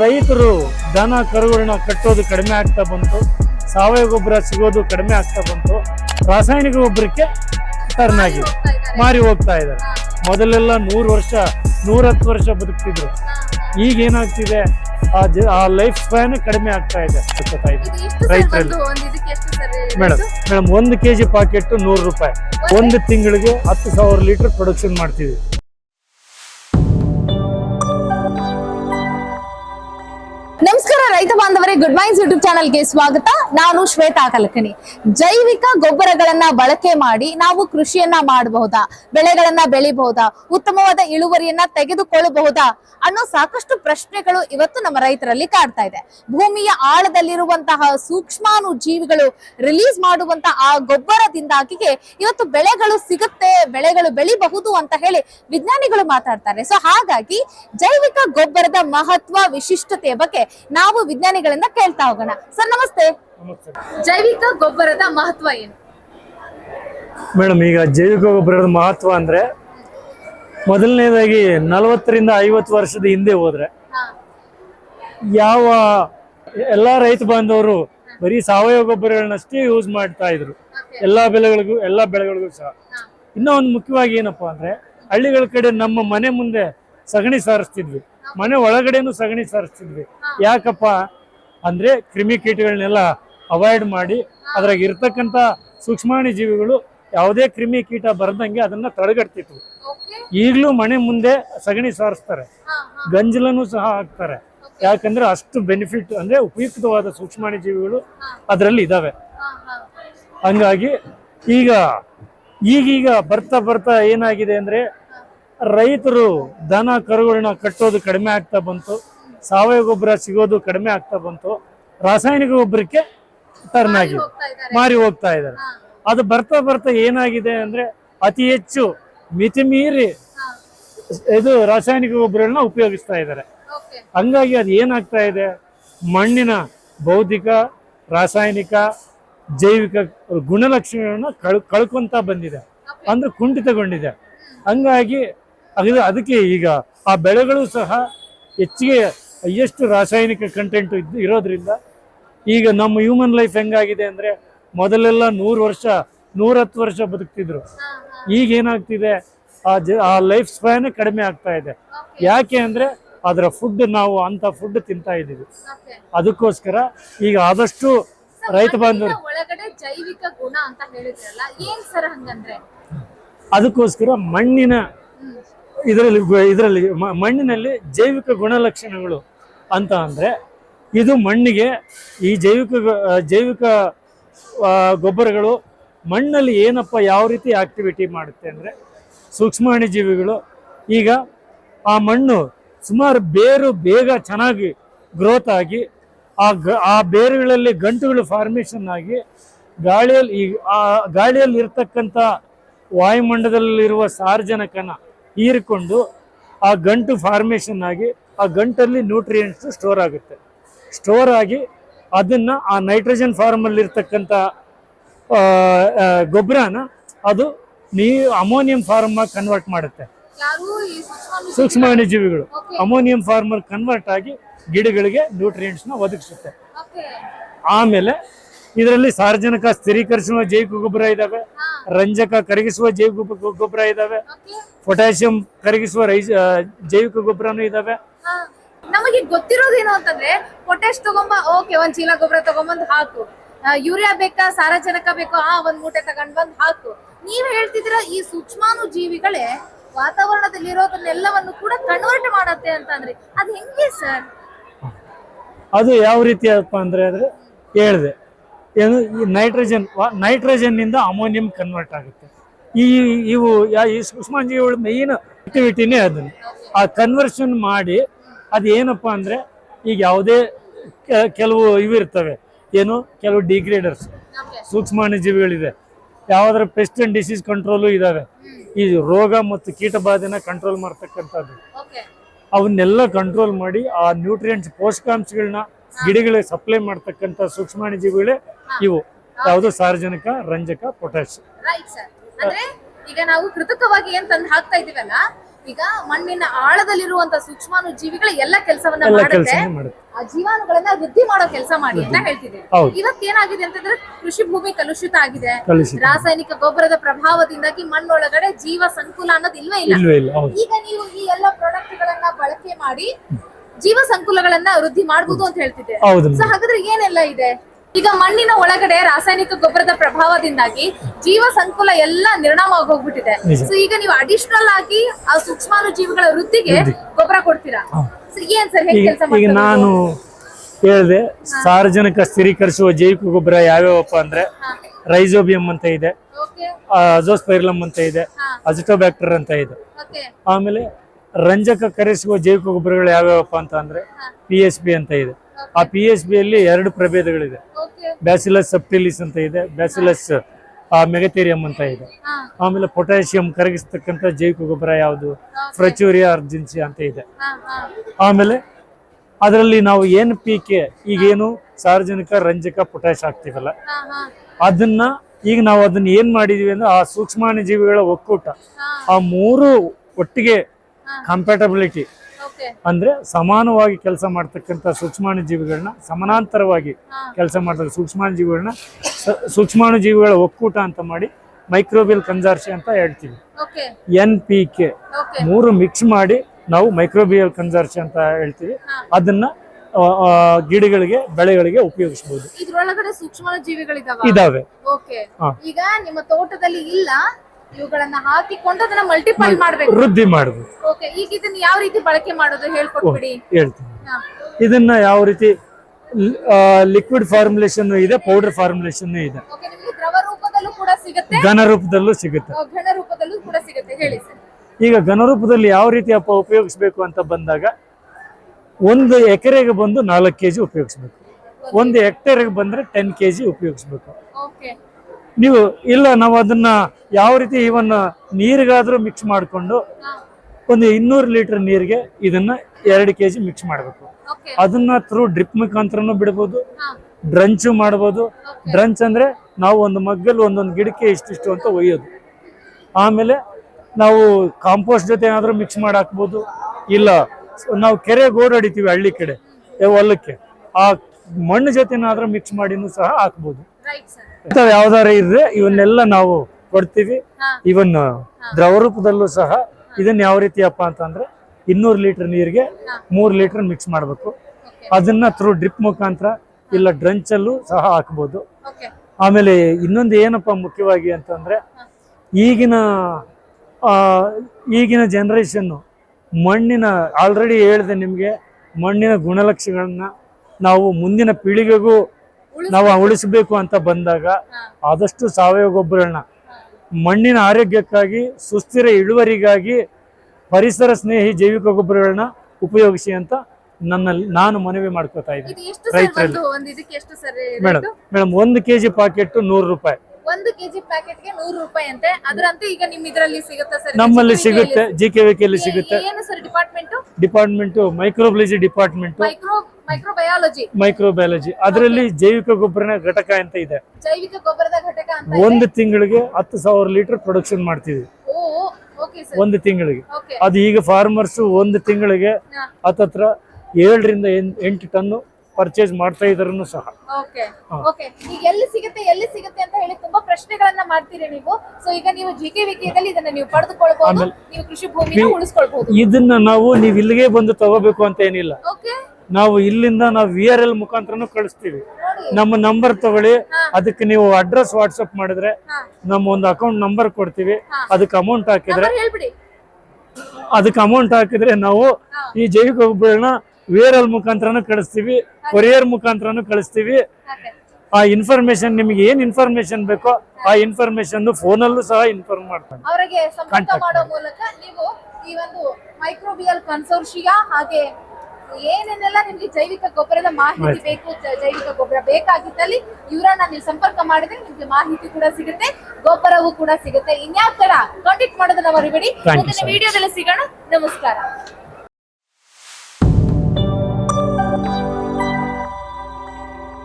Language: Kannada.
ರೈತರು ದನ ಕರುಗಳನ್ನ ಕಟ್ಟೋದು ಕಡಿಮೆ ಆಗ್ತಾ ಬಂತು. ಸಾವಯವ ಗೊಬ್ಬರ ಸಿಗೋದು ಕಡಿಮೆ ಆಗ್ತಾ ಬಂತು. ರಾಸಾಯನಿಕ ಗೊಬ್ಬರಕ್ಕೆ ಟರ್ನ್ ಆಗಿದೆ. ಮಾರಿ ಹೋಗ್ತಾ ಇದ್ದಾರೆ. ಮೊದಲೆಲ್ಲ ನೂರು ವರ್ಷ ನೂರತ್ತು ವರ್ಷ ಬದುಕ್ತಿದ್ರು. ಈಗ ಏನಾಗ್ತಿದೆ? ಆ ಜ- ಆ ಲೈಫ್ ಸ್ಪ್ಯಾನ್ ಕಡಿಮೆ ಆಗ್ತಾ ಇದೆ. ರೈತರಲ್ಲಿ. ಮೇಡಮ್ ಮೇಡಮ್ ಒಂದು ಕೆಜಿ ಪಾಕೆಟ್ ನೂರು ರೂಪಾಯಿ. ಒಂದು ತಿಂಗಳಿಗೆ ಹತ್ತು ಸಾವಿರ ಲೀಟರ್ ಪ್ರೊಡಕ್ಷನ್ ಮಾಡ್ತೀವಿ ಗುಡ್ ಮೈನ್ಸ್ ಯೂಟ್ಯೂಬ್ ಚಾನಲ್ಗೆ ಸ್ವಾಗತ. ನಾನು ಶ್ವೇತಾ ಕಲಕಣಿ. ಜೈವಿಕ ಗೊಬ್ಬರಗಳನ್ನ ಬಳಕೆ ಮಾಡಿ ನಾವು ಕೃಷಿಯನ್ನ ಮಾಡಬಹುದಾ? ಬೆಳೆಗಳನ್ನ ಬೆಳಿಬಹುದಾ? ಉತ್ತಮವಾದ ಇಳುವರಿಯನ್ನ ತೆಗೆದುಕೊಳ್ಳಬಹುದಾ? ಅನ್ನೋ ಸಾಕಷ್ಟು ಪ್ರಶ್ನೆಗಳು ಇವತ್ತು ನಮ್ಮ ರೈತರಲ್ಲಿ ಕಾಡ್ತಾ ಇದೆ. ಭೂಮಿಯ ಆಳದಲ್ಲಿರುವಂತಹ ಸೂಕ್ಷ್ಮಾಣು ಜೀವಿಗಳು ರಿಲೀಸ್ ಮಾಡುವಂತಹ ಆ ಗೊಬ್ಬರದಿಂದಾಗಿಗೆ ಇವತ್ತು ಬೆಳೆಗಳು ಸಿಗುತ್ತೆ, ಬೆಳೆಗಳು ಬೆಳಿಬಹುದು ಅಂತ ಹೇಳಿ ವಿಜ್ಞಾನಿಗಳು ಮಾತಾಡ್ತಾರೆ. ಸೊ ಹಾಗಾಗಿ ಜೈವಿಕ ಗೊಬ್ಬರದ ಮಹತ್ವ, ವಿಶಿಷ್ಟತೆಯ ಬಗ್ಗೆ ನಾವು ವಿಜ್ಞಾನಿಗಳಿಂದ ಕೇಳ್ತಾ ಹೋಗೋಣ. ಸರ್ ನಮಸ್ತೆ. ಜೈವಿಕ ಗೊಬ್ಬರದ ಮಹತ್ವ ಏನು? ಮೇಡಮ್ ಈಗ ಜೈವಿಕ ಗೊಬ್ಬರದ ಮಹತ್ವ ಅಂದ್ರೆ ಮೊದಲನೇದಾಗಿ ನಲವತ್ತರಿಂದ ಐವತ್ತು ವರ್ಷದ ಹಿಂದೆ ಹೋದ್ರೆ ಯಾವ ಎಲ್ಲಾ ರೈತ ಬಾಂಧವರು ಬರೀ ಸಾವಯವ ಗೊಬ್ಬರಗಳನ್ನಷ್ಟೇ ಯೂಸ್ ಮಾಡ್ತಾ ಇದ್ರು. ಎಲ್ಲಾ ಬೆಳೆಗಳಿಗೂ ಎಲ್ಲಾ ಬೆಳೆಗಳಿಗೂ ಸಹ. ಇನ್ನೂ ಒಂದು ಮುಖ್ಯವಾಗಿ ಏನಪ್ಪಾ ಅಂದ್ರೆ ಹಳ್ಳಿಗಳ ಕಡೆ ನಮ್ಮ ಮನೆ ಮುಂದೆ ಸಗಣಿ ಸಾರಿಸ್ತಿದ್ವಿ. ಮನೆ ಒಳಗಡೆನೂ ಸಗಣಿ ಸಾರಿಸ್ತಿದ್ವಿ. ಯಾಕಪ್ಪ ಅಂದ್ರೆ ಕ್ರಿಮಿಕೀಟಗಳನ್ನೆಲ್ಲ ಅವಾಯ್ಡ್ ಮಾಡಿ ಅದ್ರಾಗ ಇರ್ತಕ್ಕಂಥ ಸೂಕ್ಷ್ಮಾಣಿ ಜೀವಿಗಳು ಯಾವುದೇ ಕ್ರಿಮಿ ಕೀಟ ಬರದಂಗೆ ಅದನ್ನ ತಡೆಗಟ್ತಿತ್ತು. ಈಗಲೂ ಮನೆ ಮುಂದೆ ಸಗಣಿ ಸಾರಿಸ್ತಾರೆ. ಗಂಜಲನೂ ಸಹ ಹಾಕ್ತಾರೆ. ಯಾಕಂದ್ರೆ ಅಷ್ಟು ಬೆನಿಫಿಟ್ ಅಂದ್ರೆ ಉಪಯುಕ್ತವಾದ ಸೂಕ್ಷ್ಮಾಣಿ ಜೀವಿಗಳು ಅದರಲ್ಲಿ ಇದಾವೆ. ಹಂಗಾಗಿ ಈಗ ಈಗೀಗ ಬರ್ತಾ ಬರ್ತಾ ಏನಾಗಿದೆ ಅಂದ್ರೆ ರೈತರು ದನ ಕರುಗಳನ್ನ ಕಟ್ಟೋದು ಕಡಿಮೆ ಆಗ್ತಾ ಬಂತು. ಸಾವಯವ ಗೊಬ್ಬರ ಸಿಗೋದು ಕಡಿಮೆ ಆಗ್ತಾ ಬಂತು. ರಾಸಾಯನಿಕ ಗೊಬ್ಬರಕ್ಕೆ ಟರ್ನ್ ಆಗಿದೆ. ಮಾರಿ ಹೋಗ್ತಾ ಇದ್ದಾರೆ. ಅದು ಬರ್ತಾ ಬರ್ತಾ ಏನಾಗಿದೆ ಅಂದ್ರೆ ಅತಿ ಹೆಚ್ಚು ಮಿತಿ ಮೀರಿ ಇದು ರಾಸಾಯನಿಕ ಗೊಬ್ಬರಗಳನ್ನ ಉಪಯೋಗಿಸ್ತಾ ಇದ್ದಾರೆ. ಹಂಗಾಗಿ ಅದು ಏನಾಗ್ತಾ ಇದೆ? ಮಣ್ಣಿನ ಬೌದ್ಧಿಕ ರಾಸಾಯನಿಕ ಜೈವಿಕ ಗುಣಲಕ್ಷಣಗಳನ್ನ ಕಳ್ ಕಳ್ಕೊಂತ ಬಂದಿದೆ. ಅಂದ್ರೆ ಕುಂಠಿತಗೊಂಡಿದೆ. ಹಂಗಾಗಿ ಅದು ಅದಕ್ಕೆ ಈಗ ಆ ಬೆಳೆಗಳು ಸಹ ಹೆಚ್ಚಿಗೆ ಎಷ್ಟು ರಾಸಾಯನಿಕ ಕಂಟೆಂಟ್ ಇರೋದ್ರಿಂದ ಈಗ ನಮ್ಮ ಹ್ಯೂಮನ್ ಲೈಫ್ ಹೆಂಗಾಗಿದೆ ಅಂದ್ರೆ ಮೊದಲೆಲ್ಲ ನೂರು ವರ್ಷ ನೂರತ್ತು ವರ್ಷ ಬದುಕ್ತಿದ್ರು. ಈಗ ಏನಾಗ್ತಿದೆ? ಆ ಜ ಆ ಲೈಫ್ ಸ್ಪ್ಯಾನ್ ಕಡಿಮೆ ಆಗ್ತಾ ಇದೆ. ಯಾಕೆ ಅಂದ್ರೆ ಅದರ ಫುಡ್ ನಾವು ಅಂತ ಫುಡ್ ತಿಂತಾ ಇದ್ದೀವಿ. ಅದಕ್ಕೋಸ್ಕರ ಈಗ ಆದಷ್ಟು ರೈತ ಬಾಂಧವರು ಒಳಗಡೆ ಜೈವಿಕ ಗುಣ ಅಂತ ಹೇಳಿದ್ರಲ್ಲ ಏನ್ ಸರ್ ಹಂಗಂದ್ರೆ? ಅದಕ್ಕೋಸ್ಕರ ಮಣ್ಣಿನ ಇದರಲ್ಲಿ ಇದರಲ್ಲಿ ಮಣ್ಣಿನಲ್ಲಿ ಜೈವಿಕ ಗುಣಲಕ್ಷಣಗಳು ಅಂತ ಅಂದರೆ ಇದು ಮಣ್ಣಿಗೆ ಈ ಜೈವಿಕ ಜೈವಿಕ ಗೊಬ್ಬರಗಳು ಮಣ್ಣಲ್ಲಿ ಏನಪ್ಪ ಯಾವ ರೀತಿ ಆಕ್ಟಿವಿಟಿ ಮಾಡುತ್ತೆ ಅಂದರೆ ಸೂಕ್ಷ್ಮಾಣಿ ಜೀವಿಗಳು ಈಗ ಆ ಮಣ್ಣು ಸುಮಾರು ಬೇರು ಬೇಗ ಚೆನ್ನಾಗಿ ಗ್ರೋತ್ ಆಗಿ ಆ ಗ ಆ ಬೇರುಗಳಲ್ಲಿ ಗಂಟುಗಳು ಫಾರ್ಮೇಷನ್ ಆಗಿ ಗಾಳಿಯಲ್ಲಿ ಈ, ಆ ಗಾಳಿಯಲ್ಲಿ ಇರ್ತಕ್ಕಂಥ ವಾಯುಮಂಡಲದಲ್ಲಿರುವ ಸಾರ್ವಜನಕನ ಹೀರಿಕೊಂಡು ಆ ಗಂಟು ಫಾರ್ಮೇಷನ್ ಆಗಿ ಆ ಗಂಟಲ್ಲಿ ನ್ಯೂಟ್ರಿಯೆಂಟ್ಸ್ ಸ್ಟೋರ್ ಆಗುತ್ತೆ. ಸ್ಟೋರ್ ಆಗಿ ಅದನ್ನು ಆ ನೈಟ್ರೋಜನ್ ಫಾರ್ಮಲ್ಲಿ ಇರ್ತಕ್ಕಂಥ ಗೊಬ್ಬರನ ಅದು ನೀ ಅಮೋನಿಯಂ ಫಾರ್ಮ್ ಕನ್ವರ್ಟ್ ಮಾಡುತ್ತೆ. ಸೂಕ್ಷ್ಮ ಈ ಸೂಕ್ಷ್ಮಾಣು ಸೂಕ್ಷ್ಮಾಣು ಜೀವಿಗಳು ಅಮೋನಿಯಂ ಫಾರ್ಮರ್ ಕನ್ವರ್ಟ್ ಆಗಿ ಗಿಡಗಳಿಗೆ ನ್ಯೂಟ್ರಿಯೆಂಟ್ಸ್ನ ಒದಗಿಸುತ್ತೆ. ಆಮೇಲೆ ಇದರಲ್ಲಿ ಸಾರ್ವಜನಿಕ ಸ್ಥಿರೀಕರಿಸುವ ಜೈವಿಕ ಗೊಬ್ಬರ ಇದಾವೆ. ರಂಜಕ ಕರಗಿಸುವ ಜೈವಿಕ ಗೊಬ್ಬರ ಇದಾವೆ. ಪೊಟ್ಯಾಷಿಯಂ ಕರಗಿಸುವ ಜೈವಿಕ ಗೊಬ್ಬರನೂ ಇದಾವೆ. ನಮಗೆ ಗೊತ್ತಿರೋದೇನು ಅಂತಂದ್ರೆ ಪೊಟ್ಯಾಶ್ ತಗೊಂಬ ಓಕೆ ಒಂದ್ ಚೀಲ ಗೊಬ್ಬರ ತಗೊಂಬಂದ್ ಹಾಕು. ಯೂರಿಯಾ ಬೇಕಾ ಸಾರಜನಕ ಬೇಕು ಆ ಒಂದ್ ಮೂಟೆ ತಗೊಂಡ್ ಬಂದ್ ಹಾಕು. ನೀವ್ ಹೇಳ್ತಿದ್ರ ಈ ಸೂಕ್ಷ್ಮಾನು ಜೀವಿಗಳೇ ವಾತಾವರಣದಲ್ಲಿ ಇರೋದನ್ನೆಲ್ಲವನ್ನು ಕೂಡ ಕನ್ವರ್ಟ್ ಮಾಡತ್ತೆ ಅಂತ ಅಂದ್ರಿ ಅದ್ ಹೆಂಗೆ ಸರ್? ಅದು ಯಾವ ರೀತಿ ಅಂದ್ರೆ ಹೇಳಿದೆ. ಏನು ಈ ನೈಟ್ರೋಜನ್ ನೈಟ್ರೋಜನ್ನಿಂದ ಅಮೋನಿಯಂ ಕನ್ವರ್ಟ್ ಆಗುತ್ತೆ. ಈ ಇವು ಯಾ- ಈ ಸೂಕ್ಷ್ಮಾಣುಜೀವಿಗಳ ಮೇನ್ ಆಕ್ಟಿವಿಟಿನೇ ಅದನ್ನು ಆ ಕನ್ವರ್ಷನ್ ಮಾಡಿ ಅದು ಏನಪ್ಪ ಅಂದರೆ ಈಗ ಯಾವುದೇ ಕೆಲವು ಇವು ಇರ್ತವೆ ಏನು? ಕೆಲವು ಡಿಗ್ರೇಡರ್ಸ್ ಸೂಕ್ಷ್ಮಾಣುಜೀವಿಗಳಿದೆ. ಸೂಕ್ಷ್ಮಾಣು ಜೀವಿಗಳಿದೆ ಯಾವ್ದಾರ ಪೆಸ್ಟ್ ಅಂಡ್ ಡಿಸೀಸ್ ಕಂಟ್ರೋಲು ಇದ್ದಾವೆ ಈ ರೋಗ ಮತ್ತು ಕೀಟ ಬಾಧೆನ ಕಂಟ್ರೋಲ್ ಮಾಡ್ತಕ್ಕಂಥದ್ದು ಅವನ್ನೆಲ್ಲ ಕಂಟ್ರೋಲ್ ಮಾಡಿ ಆ ನ್ಯೂಟ್ರಿಯೆಂಟ್ಸ್ ಪೋಷಕಾಂಶಗಳನ್ನ ಗಿಡಗಳಿಗೆ ಸಪ್ಲೈ ಮಾಡ್ತಕ್ಕಂಥ ಸೂಕ್ಷ್ಮಾಣು ಜೀವಿಗಳೇ ಇವು. ಯಾವುದು ಸಾರ್ವಜನಿಕ ರಂಜಕ ಪೊಟ್ಯಾಶ್ ರೈಟ್ ಸರ್ ಅಂದ್ರೆ ಈಗ ನಾವು ಕೃತಕವಾಗಿ ಏನ್ ತಂದು ಹಾಕ್ತಾ ಇದೀವಲ್ಲ ಈಗ ಮಣ್ಣಿನ ಆಳದಲ್ಲಿರುವಂತ ಸೂಕ್ಷ್ಮಾಣು ಜೀವಿಗಳ ಎಲ್ಲ ಕೆಲಸವನ್ನ ಎಲ್ಲ ಮಾಡುತ್ತೆ. ಆ ಜೀವಾಣುಗಳನ್ನ ವೃದ್ಧಿ ಮಾಡೋ ಕೆಲಸ ಮಾಡಿ ಅಂತ ಹೇಳ್ತಿದ್ದೀವಿ. ಹೌದು. ಇವತ್ತೇನಾಗಿದೆ ಅಂತಂದ್ರೆ ಕೃಷಿ ಭೂಮಿ ಕಲುಷಿತ ಆಗಿದೆ. ಕಲುಷಿತ. ರಾಸಾಯನಿಕ ಗೊಬ್ಬರದ ಪ್ರಭಾವದಿಂದಾಗಿ ಮಣ್ಣೊಳಗಡೆ ಜೀವ ಸಂಕುಲ ಅನ್ನೋದು ಇಲ್ವೇ ಇಲ್ಲ. ಇಲ್ವೇ ಇಲ್ಲ. ಹೌದು. ಈಗ ನೀವು ಈ ಎಲ್ಲ ಪ್ರಾಡಕ್ಟ್ ಗಳನ್ನ ಬಳಕೆ ಮಾಡಿ ಜೀವ ಸಂಕುಲಗಳನ್ನ ವೃದ್ಧಿ ಮಾಡಬಹುದು ಅಂತ ಹೇಳ್ತಿದ್ದೆ. ಹೌದು. ಸೊ ಹಾಗಾದ್ರೆ ಏನೆಲ್ಲ ಇದೆ? ಈಗ ಮಣ್ಣಿನ ಒಳಗಡೆ ರಾಸಾಯನಿಕ ಗೊಬ್ಬರದ ಪ್ರಭಾವದಿಂದಾಗಿ ಜೀವ ಸಂಕುಲ ಎಲ್ಲ ನಿರ್ಣಾಮ ಹೋಗ್ಬಿಟ್ಟಿದೆ. ಸೊ ಈಗ ನೀವು ಅಡಿಷನಲ್ ಆಗಿ ಆ ಸೂಕ್ಷ್ಮಾನು ಜೀವಿಗಳ ವೃದ್ಧಿಗೆ ಗೊಬ್ಬರ ಕೊಡ್ತೀರಾ? ಸೊ ಏನ್ ಸರ್ ಹೇಗೆ ಕೆಲಸ ಈಗ ನಾನು ಹೇಳಿದೆ ಸಾರ್ವಜನಿಕ ಸ್ಥಿರೀಕರಿಸುವ ಜೈವಿಕ ಗೊಬ್ಬರ ಯಾವ್ಯಾವಪ್ಪ ಅಂದ್ರೆ ರೈಸೋಬಿಯಂ ಅಂತ ಇದೆ ಅಜೋಸ್ಪೈರ್ಲಮ್ ಅಂತ ಇದೆ ಅಜಿಟೋಬ್ಯಾಕ್ಟರ್ ಅಂತ ಇದೆ. ಆಮೇಲೆ ರಂಜಕ ಕರೆಸುವ ಜೈವಿಕ ಗೊಬ್ಬರಗಳು ಯಾವ್ಯಾವಪ್ಪ ಅಂತ ಅಂದ್ರೆ ಪಿ ಎಸ್ ಬಿ ಅಂತ ಇದೆ. ಆ ಪಿ ಎಸ್ ಬಿ ಅಲ್ಲಿ ಎರಡು ಪ್ರಭೇದಗಳಿದೆ. ಬ್ಯಾಸಿಲಸ್ ಸಪ್ಟಿಲಿಸ್ ಅಂತ ಇದೆ ಬ್ಯಾಸಿಲಸ್ ಮೆಗತೇರಿಯಂ ಅಂತ ಇದೆ. ಆಮೇಲೆ ಪೊಟ್ಯಾಸಿಯಂ ಕರಗಿಸ್ತಕ್ಕಂಥ ಜೈವಿಕ ಗೊಬ್ಬರ ಯಾವುದು ಫ್ರಚೂರಿಯಾ ಅರ್ಜೆನ್ಸಿ ಅಂತ ಇದೆ. ಆಮೇಲೆ ಅದರಲ್ಲಿ ನಾವು ಏನು ಕೆ ಈಗೇನು ಸಾರ್ವಜನಿಕ ರಂಜಕ ಪೊಟ್ಯಾಶ್ ಹಾಕ್ತೀವಲ್ಲ. ಅದನ್ನ ಈಗ ನಾವು ಅದನ್ನ ಏನ್ ಮಾಡಿದೀವಿ ಅಂದ್ರೆ ಆ ಸೂಕ್ಷ್ಮಾಣು ಜೀವಿಗಳ ಒಕ್ಕೂಟ. ಆ ಮೂರು ಒಟ್ಟಿಗೆ ಕಂಪ್ಯಾಟಬಿಲಿಟಿ ಅಂದ್ರೆ ಸಮಾನವಾಗಿ ಕೆಲಸ ಮಾಡ್ತಕ್ಕಂಥ ಸೂಕ್ಷ್ಮಾಣು ಜೀವಿಗಳನ್ನ ಸಮಾನಾಂತರವಾಗಿ ಕೆಲಸ ಮಾಡ್ತಾರೆ ಸೂಕ್ಷ್ಮಾಣು ಜೀವಿಗಳನ್ನ ಸೂಕ್ಷ್ಮಾಣು ಜೀವಿಗಳ ಒಕ್ಕೂಟ ಅಂತ ಮಾಡಿ ಮೈಕ್ರೋಬಿಯಲ್ ಕನ್ಸಾರ್ಷಿ ಅಂತ ಹೇಳ್ತೀವಿ. ಎನ್ ಪಿ ಕೆ ಮೂರು ಮಿಕ್ಸ್ ಮಾಡಿ ನಾವು ಮೈಕ್ರೋಬಿಯಲ್ ಕನ್ಸಾರ್ಷಿ ಅಂತ ಹೇಳ್ತೀವಿ. ಅದನ್ನ ಗಿಡಗಳಿಗೆ ಬೆಳೆಗಳಿಗೆ ಉಪಯೋಗಿಸಬಹುದು ಇದಾವೆ. ಈಗ ನಿಮ್ಮ ತೋಟದಲ್ಲಿ ಇಲ್ಲ. ಇವುಗಳನ್ನ ಹಾಕಿಕೊಂಡು ಅದನ್ನ ಮಲ್ಟಿಪಲ್ ಮಾಡ್ಬೇಕು. ವೃದ್ಧಿ ಮಾಡಬೇಕು. ಓಕೆ ಈಗ ಇದನ್ನ ಯಾವ ರೀತಿ ಬಳಕೆ ಮಾಡೋದು ಹೇಳ್ಕೊಟ್ಬಿಡಿ ಹೇಳ್ತೀನಿ. ಹಾ. ಇದನ್ನ ಯಾವ ರೀತಿ ಲಿಕ್ವಿಡ್ ಫಾರ್ಮುಲೇಷನ್ ಇದೆ ಪೌಡರ್ ಫಾರ್ಮುಲೇಷನ್ ಇದೆ. ಓಕೆ ನಿಮಗೆ ದ್ರವ ರೂಪದಲ್ಲೂ ಕೂಡ ಸಿಗುತ್ತೆ. ಘನ ರೂಪದಲ್ಲೂ ಸಿಗುತ್ತೆ. ಆ, ಘನ ರೂಪದಲ್ಲೂ ಕೂಡ ಸಿಗುತ್ತೆ. ಹೇಳಿ ಸರ್ ಈಗ ಘನ ರೂಪದಲ್ಲಿ ಯಾವ ರೀತಿ ಅಪ್ಪ ಉಪಯೋಗಿಸ್ಬೇಕು ಅಂತ ಬಂದಾಗ ಒಂದು ಎಕರೆಗೆ ಬಂದು ನಾಲ್ಕು ಕೆಜಿ ಉಪಯೋಗಿಸ್ಬೇಕು. ಒಂದು ಹೆಕ್ಟೇರ್ಗೆ ಬಂದ್ರೆ ಟೆನ್ ಕೆಜಿ ಉಪಯೋಗಿಸ್ಬೇಕು. ಓಕೆ ನೀವು ಇಲ್ಲ ನಾವು ಅದನ್ನ ಯಾವ ರೀತಿ ಇವನ್ನ ನೀರಿಗಾದ್ರೂ ಮಿಕ್ಸ್ ಮಾಡಿಕೊಂಡು ಒಂದು ಇನ್ನೂರು ಲೀಟರ್ ನೀರಿಗೆ ಇದನ್ನ ಎರಡು ಕೆ ಜಿ ಮಿಕ್ಸ್ ಮಾಡಬೇಕು ಅದನ್ನ ಥ್ರೂ ಡ್ರಿಪ್ ಮುಖಾಂತರನು ಬಿಡ್ಬೋದು ಡ್ರಂಚು ಮಾಡ್ಬೋದು. ಡ್ರಂಚ್ ಅಂದ್ರೆ ನಾವು ಒಂದು ಮಗ್ಗಲ್ಲಿ ಒಂದೊಂದು ಗಿಡಕ್ಕೆ ಇಷ್ಟಿಷ್ಟು ಅಂತ ಒಯ್ಯೋದು. ಆಮೇಲೆ ನಾವು ಕಾಂಪೋಸ್ಟ್ ಜೊತೆ ಏನಾದರೂ ಮಿಕ್ಸ್ ಮಾಡಿ ಹಾಕ್ಬೋದು ಇಲ್ಲ ನಾವು ಕೆರೆ ಗೋಡ್ ಹೊಡಿತೀವಿ ಹಳ್ಳಿ ಕಡೆ ಹೊಲಕ್ಕೆ. ಆ ಮಣ್ಣು ಜೊತೆನಾದ್ರೂ ಮಿಕ್ಸ್ ಮಾಡಿನೂ ಸಹ ಹಾಕ್ಬೋದು. ಯಾವ್ದಾರ ಇದ್ರೆ ಇವನ್ನೆಲ್ಲ ನಾವು ಕೊಡ್ತೀವಿ. ಇವನ್ ದ್ರವ ರೂಪದಲ್ಲೂ ಸಹ ಇದನ್ನ ಯಾವ ರೀತಿಯಪ್ಪ ಅಂತಂದ್ರೆ ಇನ್ನೂರು ಲೀಟರ್ ನೀರಿಗೆ ಮೂರು ಲೀಟರ್ ಮಿಕ್ಸ್ ಮಾಡಬೇಕು. ಅದನ್ನ ಥ್ರೂ ಡ್ರಿಪ್ ಮುಖಾಂತರ ಇಲ್ಲ ಡ್ರಂಚಲ್ಲೂ ಸಹ ಹಾಕ್ಬೋದು. ಆಮೇಲೆ ಇನ್ನೊಂದು ಏನಪ್ಪ ಮುಖ್ಯವಾಗಿ ಅಂತಂದ್ರೆ ಈಗಿನ ಈಗಿನ ಜನ್ರೇಷನ್ನು ಮಣ್ಣಿನ ಆಲ್ರೆಡಿ ಹೇಳಿದೆ ನಿಮಗೆ ಮಣ್ಣಿನ ಗುಣಲಕ್ಷಣಗಳನ್ನ ನಾವು ಮುಂದಿನ ಪೀಳಿಗೆಗೂ ನಾವು ಉಳಿಸಬೇಕು ಅಂತ ಬಂದಾಗ ಆದಷ್ಟು ಸಾವಯವ ಗೊಬ್ಬರಗಳನ್ನ ಮಣ್ಣಿನ ಆರೋಗ್ಯಕ್ಕಾಗಿ ಸುಸ್ಥಿರ ಇಳುವರಿಗಾಗಿ ಪರಿಸರ ಸ್ನೇಹಿ ಜೈವಿಕ ಗೊಬ್ಬರಗಳನ್ನ ಉಪಯೋಗಿಸಿ ಅಂತ ನನ್ನಲ್ಲಿ ನಾನು ಮನವಿ ಮಾಡ್ಕೋತಾ ಇದು ಇದ್ದೀನಿ ರೈತರಲ್ಲಿ. ಮೇಡಮ್ ಮೇಡಮ್ ಒಂದು ಕೆಜಿ ಪಾಕೆಟ್ ನೂರು ರೂಪಾಯಿ. ಒಂದು ಕೆಜಿ ಪ್ಯಾಕೆಟ್ಗೆ ನೂರು ರೂಪಾಯಿ ಅಂತೆ. ಅದರಂತೆ ಈಗ ನಿಮ್ ಇದರಲ್ಲಿ ಸಿಗುತ್ತೆ ಸರ್? ನಮ್ಮಲ್ಲಿ ಸಿಗುತ್ತೆ ಜಿ ಕೆ ವಿ ಸಿಗುತ್ತೆ. ಏನು sir department department microbiology department micro microbiology microbiology ಅದರಲ್ಲಿ ಜೈವಿಕ ಗೊಬ್ಬರನ ಘಟಕ ಅಂತ ಇದೆ. ಜೈವಿಕ ಗೊಬ್ಬರದ ಘಟಕ ಅಂತ ಒಂದು ತಿಂಗಳಿಗೆ ಹತ್ತು ಸಾವಿರ ಲೀಟರ್ ಪ್ರೊಡಕ್ಷನ್ ಮಾಡ್ತೀವಿ. ಒಂದು ತಿಂಗಳಿಗೆ. ಅದು ಈಗ ಫಾರ್ಮರ್ಸ್ ಒಂದು ತಿಂಗಳಿಗೆ ಹತ್ತತ್ರ ಏಳರಿಂದ ಎಂಟು ಟನ್ನು ಪರ್ಚೇಸ್ ಮಾಡ್ತಾ ಇದ್ರು ಸಹ. ಓಕೆ ಓಕೆ ಈಗ ಎಲ್ಲಿ ಸಿಗುತ್ತೆ ಎಲ್ಲಿ ಸಿಗುತ್ತೆ ಅಂತ ಹೇಳಿ ತುಂಬಾ ಪ್ರಶ್ನೆಗಳನ್ನ ಮಾಡ್ತೀರಿ ನೀವು. ಸೊ ಈಗ ನೀವು ಜಿ ಕೆ ವಿಕೆದಲ್ಲಿ ಇದನ್ನ ನೀವು ಪಡೆದುಕೊಳ್ಬಹುದು ನೀವು ಕೃಷಿ ಭೂಮಿನ ಉಳಿಸ್ಕೊಳ್ಬಹುದು ಇದನ್ನ ನಾವು ನೀವು ಇಲ್ಲಿಗೆ ಬಂದು ತಗೋಬೇಕು ಅಂತ ಏನಿಲ್ಲ. ಓಕೆ ನಾವು ಇಲ್ಲಿಂದ ನಾವು ವಿ ಆರ್ ಎಲ್ ಮುಖಾಂತರನು ಕಳಿಸ್ತೀವಿ. ನಮ್ಮ ನಂಬರ್ ತಗೊಳ್ಳಿ. ಅದಕ್ಕೆ ನೀವು ಅಡ್ರೆಸ್ ವಾಟ್ಸಪ್ ಮಾಡಿದ್ರೆ ನಮ್ಮ ಒಂದು ಅಕೌಂಟ್ ನಂಬರ್ ಕೊಡ್ತೀವಿ. ಅದಕ್ಕೆ ಅಮೌಂಟ್ ಹಾಕಿದ್ರೆ ಅದಕ್ಕೆ ಅಮೌಂಟ್ ಹಾಕಿದ್ರೆ ನಾವು ಈ ಜೈವಿಕ ಗೊಬ್ಬರನ ವಿ ಆರ್ ಎಲ್ ಮುಖಾಂತರನು ಕಳಿಸ್ತೀವಿ. ಕೊರಿಯರ್ ಮುಖಾಂತರನು ಕಳಿಸ್ತೀವಿ. ಆ ಇನ್ಫಾರ್ಮೇಶನ್ ನಿಮ್ಗೆ ಏನ್ ಇನ್ಫಾರ್ಮೇಶನ್ ಬೇಕೋ ಆ ಇನ್ಫಾರ್ಮೇಶನ್ ಫೋನಲ್ಲೂ ಸಹ ಇನ್ಫಾರ್ಮ್ ಮಾಡ್ತಾರೆ. ಅವರಿಗೆ ಸಂಪರ್ಕ ಮಾಡೋ ಮೂಲಕ ನೀವು ಈ ಒಂದು ಮೈಕ್ರೋಬಿಯಲ್ ಕನ್ಸೋರ್ಷಿಯಾ ಹಾಗೆ ಏನೇನೆಲ್ಲ ನಿಮ್ಗೆ ಜೈವಿಕ ಗೊಬ್ಬರದ ಮಾಹಿತಿ ಬೇಕು ಜೈವಿಕ ಗೊಬ್ಬರ ಬೇಕಾಗಿದ್ದಲ್ಲಿ ಇವರನ್ನ ನೀವು ಸಂಪರ್ಕ ಮಾಡಿದ್ರೆ ನಿಮ್ಗೆ ಮಾಹಿತಿ ಕೂಡ ಸಿಗುತ್ತೆ ಗೊಬ್ಬರವೂ ಕೂಡ ಸಿಗುತ್ತೆ. ಇನ್ಯಾವ ತರ ಕಾಂಟ್ಯಾಕ್ಟ್ ಮಾಡೋದನ್ನ ಮರಿಬೇಡಿ. ಮುಂದಿನ ವಿಡಿಯೋದಲ್ಲಿ ಸಿಗೋಣ. ನಮಸ್ಕಾರ.